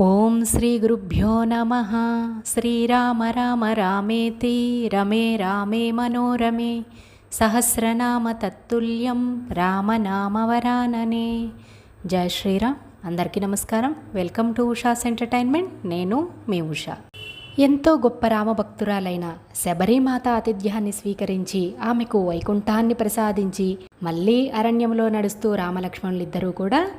ఓం శ్రీ గురుభ్యో నమ. శ్రీరామ రామ రామేతి రమే రామే మనోరమే. సహస్రనామ తత్తుల్యం రామనామవరాననే జయ శ్రీరామ్. అందరికీ నమస్కారం. Welcome to Usha's entertainment. నేను మీ ఉషా. ఎంతో గొప్ప రామభక్తురాలైన శబరిమాత ఆతిథ్యాన్ని స్వీకరించి ఆమెకు వైకుంఠాన్ని ప్రసాదించి మళ్ళీ అరణ్యంలో నడుస్తూ రామలక్ష్మణులిద్దరూ కూడా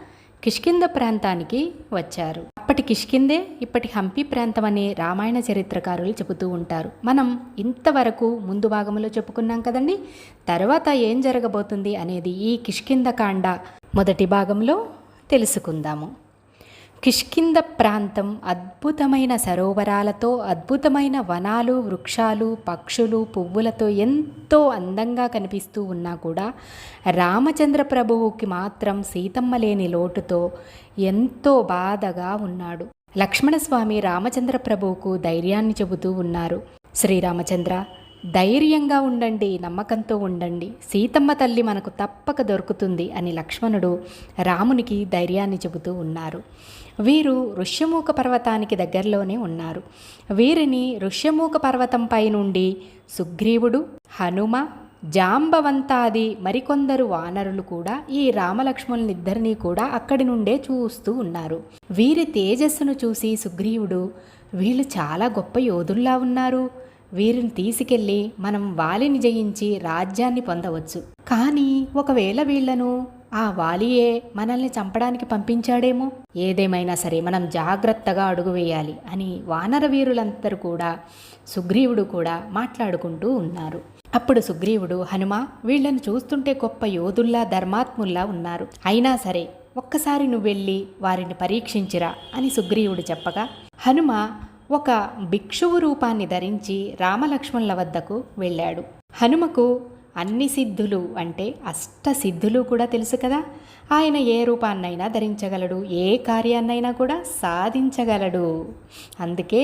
కిష్కింద ప్రాంతానికి వచ్చారు. అప్పటి కిష్కిందే ఇప్పటి హంపి ప్రాంతం అనే రామాయణ చరిత్రకారులు చెబుతూ ఉంటారు. మనం ఇంతవరకు ముందు భాగంలో చెప్పుకున్నాం కదండి? తర్వాత ఏం జరగబోతుంది అనేది ఈ కిష్కింద కాండ మొదటి భాగంలో తెలుసుకుందాము. కిష్కింద ప్రాంతం అద్భుతమైన సరోవరాలతో అద్భుతమైన వనాలు వృక్షాలు పక్షులు పువ్వులతో ఎంతో అందంగా కనిపిస్తూ ఉన్నా కూడా రామచంద్ర ప్రభువుకి మాత్రం సీతమ్మ లేని లోటుతో ఎంతో బాధగా ఉన్నాడు. లక్ష్మణస్వామి రామచంద్ర ప్రభువుకు ధైర్యాన్ని చెబుతూ ఉన్నారు. శ్రీరామచంద్ర ధైర్యంగా ఉండండి నమ్మకంతో ఉండండి. సీతమ్మ తల్లి మనకు తప్పక దొరుకుతుంది అని లక్ష్మణుడు రామునికి ధైర్యాన్ని చెబుతూ ఉన్నారు. వీరు ఋష్యమూక పర్వతానికి దగ్గరలోనే ఉన్నారు. వీరిని ఋష్యమూక పర్వతంపై నుండి సుగ్రీవుడు హనుమ జాంబవంతాది మరికొందరు వానరులు కూడా ఈ రామలక్ష్మణులిద్దరినీ కూడా అక్కడి నుండే చూస్తూ ఉన్నారు. వీరి తేజస్సును చూసి సుగ్రీవుడు వీళ్ళు చాలా గొప్ప యోధుల్లా ఉన్నారు. వీరిని తీసుకెళ్ళి మనం వాలిని జయించి రాజ్యాన్ని పొందవచ్చు. కానీ ఒకవేళ వీళ్ళను ఆ వాలియే మనల్ని చంపడానికి పంపించాడేమో? ఏదేమైనా సరే మనం జాగ్రత్తగా అడుగు వేయాలి అని వానర వీరులందరూ కూడా సుగ్రీవుడు కూడా మాట్లాడుకుంటూ ఉన్నారు. అప్పుడు సుగ్రీవుడు హనుమ వీళ్ళను చూస్తుంటే గొప్ప యోధుల్లా ధర్మాత్ముల్లా ఉన్నారు. అయినా సరే ఒక్కసారి నువ్వు వెళ్ళి వారిని పరీక్షించిరా అని సుగ్రీవుడు చెప్పగా హనుమ ఒక భిక్షువు రూపాన్ని ధరించి రామలక్ష్మణుల వద్దకు వెళ్ళాడు. హనుమకు అన్ని సిద్ధులు అంటే అష్ట సిద్ధులు కూడా తెలుసు కదా. ఆయన ఏ రూపాన్నైనా ధరించగలడు ఏ కార్యాన్నైనా కూడా సాధించగలడు. అందుకే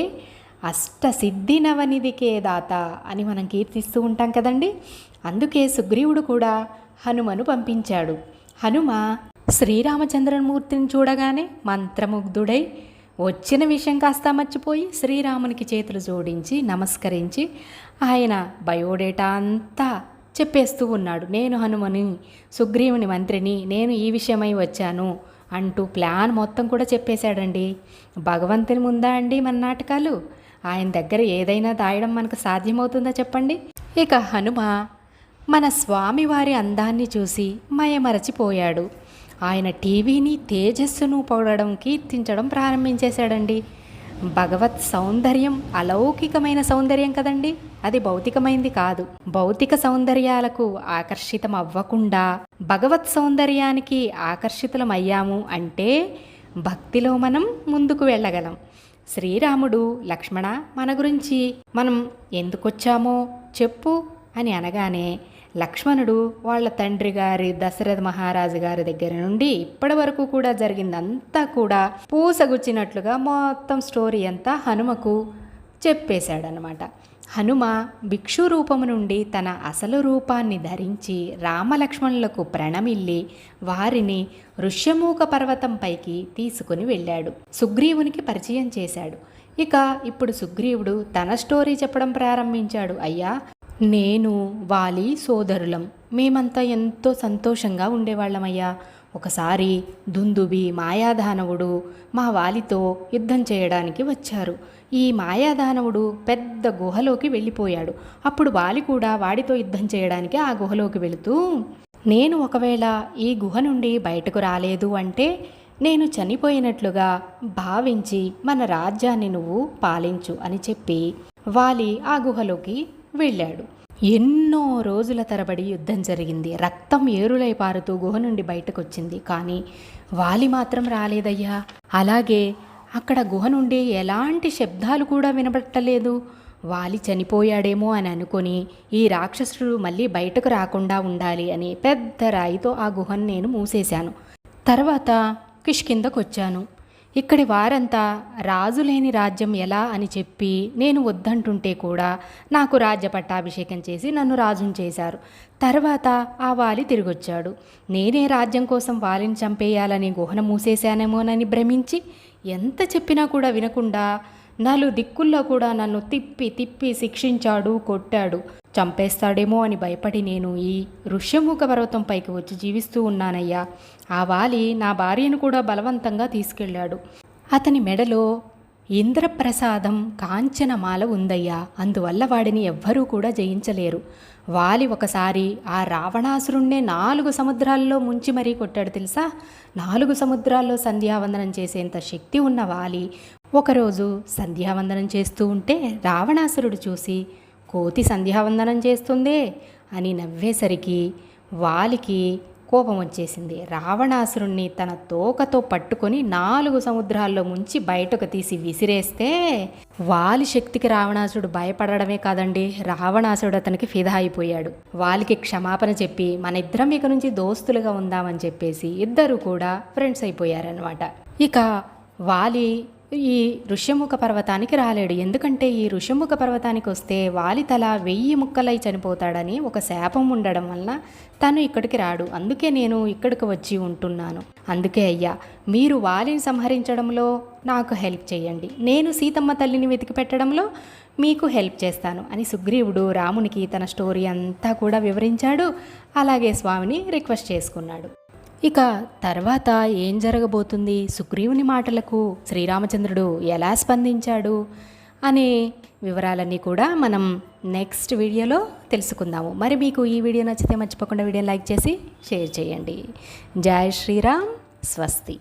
అష్ట సిద్ధి నవనిధికే దాత అని మనం కీర్తిస్తూ ఉంటాం కదండి. అందుకే సుగ్రీవుడు కూడా హనుమను పంపించాడు. హనుమ శ్రీరామచంద్రమూర్తిని చూడగానే మంత్రముగ్ధుడై వచ్చిన విషయం కాస్త మర్చిపోయి శ్రీరామునికి చేతులు జోడించి నమస్కరించి ఆయన బయోడేటా అంతా చెప్పేస్తూ ఉన్నాడు. నేను హనుమని సుగ్రీవుని మంత్రిని నేను ఈ విషయమై వచ్చాను అంటూ ప్లాన్ మొత్తం కూడా చెప్పేశాడండి. భగవంతుని ముందా అండి మన నాటకాలు? ఆయన దగ్గర ఏదైనా దాయడం మనకు సాధ్యమవుతుందా చెప్పండి? ఇక హనుమ మన స్వామివారి అందాన్ని చూసి మయమరచిపోయాడు. ఆయన టీవీని తేజస్సును పొగడడం కీర్తించడం ప్రారంభించేశాడండి. భగవత్ సౌందర్యం అలౌకికమైన సౌందర్యం కదండి. అది భౌతికమైంది కాదు. భౌతిక సౌందర్యాలకు ఆకర్షితం అవ్వకుండా భగవత్ సౌందర్యానికి ఆకర్షితులమయ్యాము అంటే భక్తిలో మనం ముందుకు వెళ్ళగలం. శ్రీరాముడు లక్ష్మణ మన గురించి మనం ఎందుకొచ్చామో చెప్పు అని అనగానే లక్ష్మణుడు వాళ్ళ తండ్రి గారి దశరథ మహారాజు గారి దగ్గర నుండి ఇప్పటి వరకు కూడా జరిగిందంతా కూడా పూసగుచ్చినట్లుగా మొత్తం స్టోరీ అంతా హనుమకు చెప్పేశాడనమాట హనుమ భిక్షు రూపము నుండి తన అసలు రూపాన్ని ధరించి రామలక్ష్మణులకు ప్రణమిల్లి వారిని ఋష్యమూక పర్వతంపైకి తీసుకుని వెళ్ళాడు. సుగ్రీవునికి పరిచయం చేశాడు. ఇక ఇప్పుడు సుగ్రీవుడు తన స్టోరీ చెప్పడం ప్రారంభించాడు. అయ్యా నేను వాలి సోదరులం మేమంతా ఎంతో సంతోషంగా ఉండేవాళ్ళమయ్యా. ఒకసారి దుందుబి మాయాదానవుడు మా వాలితో యుద్ధం చేయడానికి వచ్చారు. ఈ మాయాదానవుడు పెద్ద గుహలోకి వెళ్ళిపోయాడు. అప్పుడు వాలి కూడా వాడితో యుద్ధం చేయడానికి ఆ గుహలోకి వెళుతూ నేను ఒకవేళ ఈ గుహ నుండి బయటకు రాలేదు అంటే నేను చనిపోయినట్లుగా భావించి మన రాజ్యాన్ని నువ్వు పాలించు అని చెప్పి వాలి ఆ గుహలోకి వెళ్ళాడు. ఎన్నో రోజుల తరబడి యుద్ధం జరిగింది. రక్తం ఏరులై పారుతూ గుహ నుండి బయటకు వచ్చింది కానీ వాలి మాత్రం రాలేదయ్యా. అలాగే అక్కడ గుహ నుండి ఎలాంటి శబ్దాలు కూడా వినబట్టలేదు. వాలి చనిపోయాడేమో అని అనుకొని ఈ రాక్షసుడు మళ్ళీ బయటకు రాకుండా ఉండాలి అని పెద్ద రాయితో ఆ గుహను నేను మూసేశాను. తర్వాత కిష్కిందకొచ్చాను ఇక్కడి వారంతా రాజు లేని రాజ్యం ఎలా అని చెప్పి నేను వద్దంటుంటే కూడా నాకు రాజ్య పట్టాభిషేకం చేసి నన్ను రాజును చేశారు. తర్వాత ఆ వాలి తిరిగొచ్చాడు. నేనే రాజ్యం కోసం వాలిని చంపేయాలని గుహన మూసేశానేమోనని భ్రమించి ఎంత చెప్పినా కూడా వినకుండా నలు దిక్కుల్లో కూడా నన్ను తిప్పి తిప్పి శిక్షించాడు కొట్టాడు. చంపేస్తాడేమో అని భయపడి నేను ఈ ఋష్యముఖ పర్వతం పైకి వచ్చి జీవిస్తూ ఉన్నానయ్యా. ఆ వాలి నా భార్యను కూడా బలవంతంగా తీసుకెళ్ళాడు. అతని మెడలో ఇంద్రప్రసాదం కాంచనమాల ఉందయ్యా. అందువల్ల వాడిని ఎవ్వరూ కూడా జయించలేరు. వాలి ఒకసారి ఆ రావణాసురుణ్ణే నాలుగు సముద్రాల్లో ముంచి మరీ కొట్టాడు తెలుసా? నాలుగు సముద్రాల్లో సంధ్యావందనం చేసేంత శక్తి ఉన్న వాలి ఒకరోజు సంధ్యావందనం చేస్తూ ఉంటే రావణాసురుడు చూసి కోతి సంధ్యావందనం చేస్తుందే? అని నవ్వేసరికి వాలికి కోపం వచ్చేసింది. రావణాసురుణ్ణి తన తోకతో పట్టుకొని నాలుగు సముద్రాల్లో ముంచి బయటకు తీసి విసిరేస్తే వాలి శక్తికి రావణాసుడు భయపడడమే కాదండి. రావణాసుడు అతనికి ఫిదా అయిపోయాడు. వాలికి క్షమాపణ చెప్పి మన ఇద్దరం ఇక నుంచి దోస్తులుగా ఉందామని చెప్పేసి ఇద్దరు కూడా ఫ్రెండ్స్ అయిపోయారనమాట ఇక వాలి ఈ ఋష్యముఖ పర్వతానికి రాలేడు. ఎందుకంటే ఈ ఋష్యముఖ పర్వతానికి వస్తే వాలి తల వెయ్యి ముక్కలై చనిపోతాడని ఒక శాపం ఉండడం వలన తను ఇక్కడికి రాడు. అందుకే నేను ఇక్కడికి వచ్చి ఉంటున్నాను. అందుకే అయ్యా మీరు వాలిని సంహరించడంలో నాకు హెల్ప్ చేయండి. నేను సీతమ్మ తల్లిని వెతికి పెట్టడంలో మీకు హెల్ప్ చేస్తాను అని సుగ్రీవుడు రామునికి తన స్టోరీ అంతా కూడా వివరించాడు. అలాగే స్వామిని రిక్వెస్ట్ చేసుకున్నాడు. ఇక తర్వాత ఏం జరగబోతుంది? సుగ్రీవుని మాటలకు శ్రీరామచంద్రుడు ఎలా స్పందించాడు? అనే వివరాలన్నీ కూడా మనం నెక్స్ట్ వీడియోలో తెలుసుకుందాము. మరి మీకు ఈ వీడియో నచ్చితే మర్చిపోకుండా వీడియోని లైక్ చేసి షేర్ చేయండి. జై శ్రీరామ్. స్వస్తి.